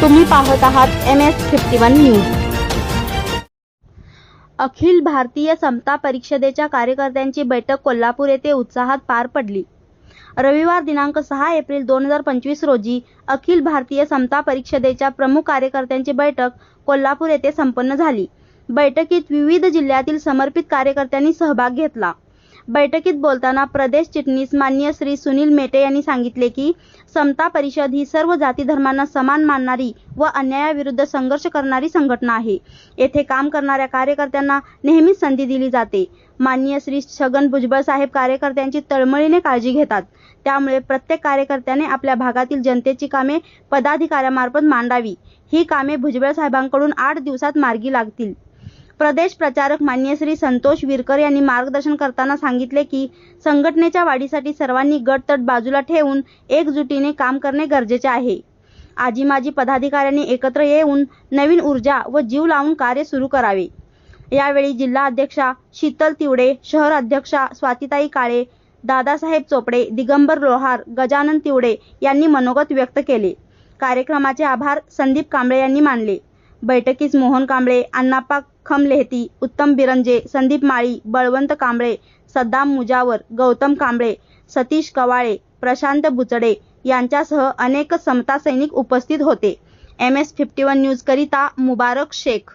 तुम्ही पाहत आहात M S fifty one news Akhil Bharatiya Samata परिषदेच्या कार्यकर्त्यांची बैठक कोल्हापूर येथे उत्साहात पार पडली. रविवार दिनांक सहा एप्रिल दोन हजार पंचवीस रोजी अखिल भारतीय समता परिषदेच्या प्रमुख कार्यकर्त्यांची बैठक कोल्हापूर येथे संपन्न झाली. बैठकीत विविध जिल्ह्यातील समर्पित कार्यकर्त्यांनी सहभाग घेतला. बैठकीत बोलताना प्रदेश चिटणीस मान्य श्री सुनील मेटे यांनी सांगितले की समता परिषद ही सर्व जाती धर्मांना समान मानणारी व अन्यायाविरुद्ध संघर्ष करणारी संघटना आहे. येथे काम करणाऱ्या कार्यकर्त्यांना नेहमीच संधी दिली जाते. माननीय श्री छगन भुजबळ साहेब कार्यकर्त्यांची तळमळीने काळजी घेतात. त्यामुळे प्रत्येक कार्यकर्त्याने आपल्या भागातील जनतेची कामे पदाधिकाऱ्यामार्फत मांडावी. ही कामे भुजबळ साहेबांकडून आठ दिवसात मार्गी लागतील. प्रदेश प्रचारक मान्य श्री संतोष विरकर यांनी मार्गदर्शन करताना सांगितले की संघटनेच्या वाढीसाठी सर्वांनी गटतट बाजूला ठेवून एकजुटीने काम करणे गरजेचे आहे. आजी माजी पदाधिकाऱ्यांनी एकत्र येऊन नवीन ऊर्जा व जीव लावून कार्य सुरू करावे. यावेळी जिल्हा अध्यक्षा शीतल तिवडे शहर अध्यक्षा स्वातिताई काळे दादासाहेब चोपडे दिगंबर लोहार गजानन तिवडे यांनी मनोगत व्यक्त केले. कार्यक्रमाचे आभार संदीप कांबळे यांनी मानले. बैठकीस मोहन कांबळे अण्णाप्पा खमलेहती उत्तम बिरंजे संदीप माळी बळवंत कांबळे सद्दाम मुजावर गौतम कांबळे सतीश कवाळे प्रशांत बुचडे यांच्यासह अनेक समता सैनिक उपस्थित होते. M S fifty one news करिता मुबारक शेख.